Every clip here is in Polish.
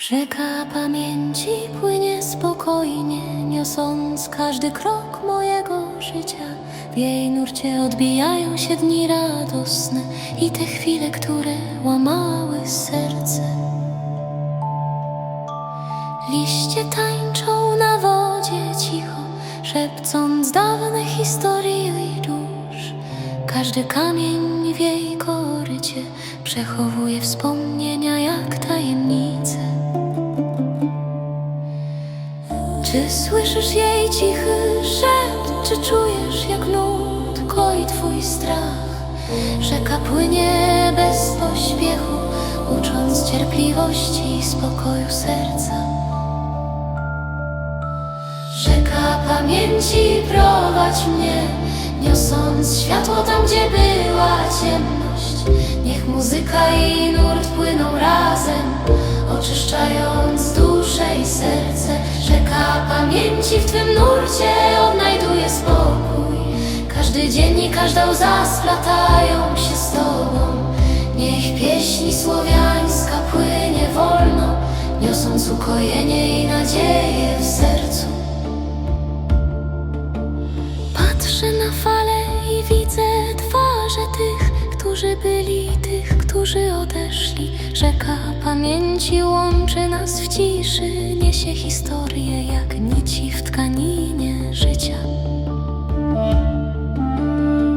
Rzeka pamięci płynie spokojnie, niosąc każdy krok mojego życia. W jej nurcie odbijają się dni radosne i te chwile, które łamały serce. Liście tańczą na wodzie cicho, szepcąc dawne historie i dusz. Każdy kamień w jej korycie przechowuje wspomnienia jak tajemnice. Czy słyszysz jej cichy szept, czy czujesz jak nut koi twój strach? Rzeka płynie bez pośpiechu, ucząc cierpliwości i spokoju serca. Rzeka pamięci prowadź mnie, niosąc światło tam, gdzie była ciemność. Niech muzyka i nurt płyną razem, oczyszczając duszę pamięci w twym nurcie odnajduje spokój. Każdy dzień i każda łza splatają się z tobą. Niech pieśni słowiańska płynie wolno, niosąc ukojenie i nadzieję w sercu. Patrzę na fale i widzę twarze tych, którzy byli, tych, którzy odeszli. Pamięci łączy nas w ciszy, niesie historię jak nici w tkaninie życia.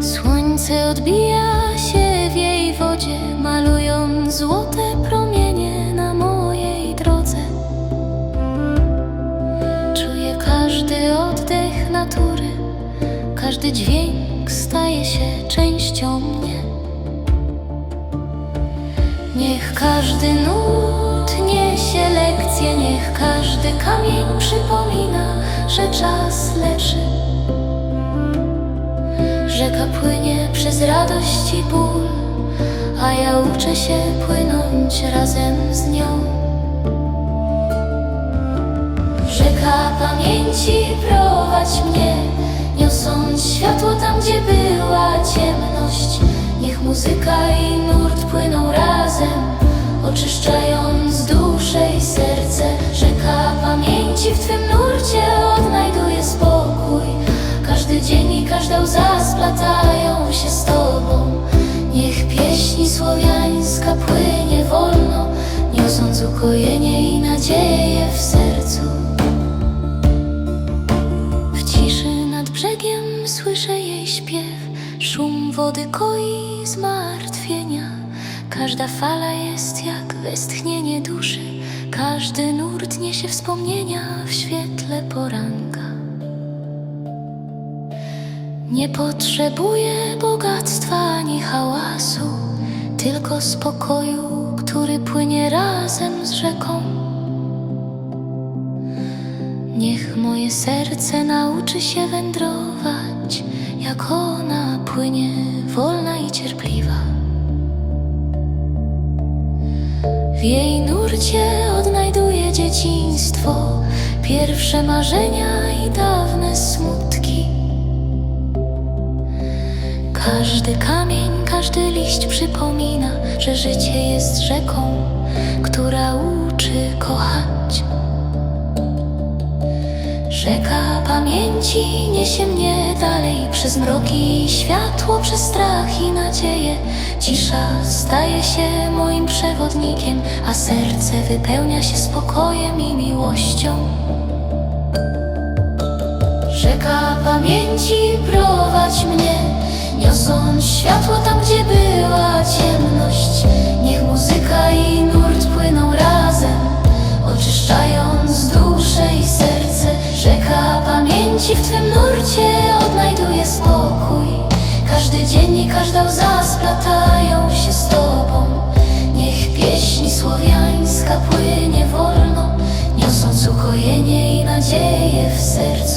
Słońce odbija się w jej wodzie, malując złote promienie na mojej drodze. Czuję każdy oddech natury, każdy dźwięk staje się częścią mnie. Każdy nut niesie lekcję, niech każdy kamień przypomina, że czas leczy. Rzeka płynie przez radość i ból, a ja uczę się płynąć razem z nią. Rzeka pamięci prowadź mnie, niosąc światło tam, gdzie była ciemność. Niech muzyka i nurt płyną razem, oczyszczając duszę i serce. Rzeka pamięci w twym nurcie odnajduje spokój. Każdy dzień i każda łza splatają się z tobą. Niech pieśni słowiańska płynie wolno, niosąc ukojenie i nadzieję w sercu. W ciszy nad brzegiem słyszę jej śpiew, szum wody koi zmartwienia. Każda fala jest jak westchnienie duszy, każdy nurt niesie wspomnienia w świetle poranka. Nie potrzebuję bogactwa ani hałasu, tylko spokoju, który płynie razem z rzeką. Niech moje serce nauczy się wędrować, jak ona płynie wolna i cierpliwa. W jej nurcie odnajduję dzieciństwo, pierwsze marzenia i dawne smutki. Każdy kamień, każdy liść przypomina, że życie jest rzeką, która uczy kochać. Rzeka pamięci niesie mnie dalej przez mroki i światło, przez strach i nadzieję. Cisza staje się moim przewodnikiem, a serce wypełnia się spokojem i miłością. Rzeka pamięci prowadź mnie, niosąc światło tam, gdzie była ciemność. Niech muzyka i nurt pamięci w twym nurcie odnajduje spokój. Każdy dzień i każda łza splatają się z tobą. Niech pieśni słowiańska płynie wolno, niosąc ukojenie i nadzieję w sercu.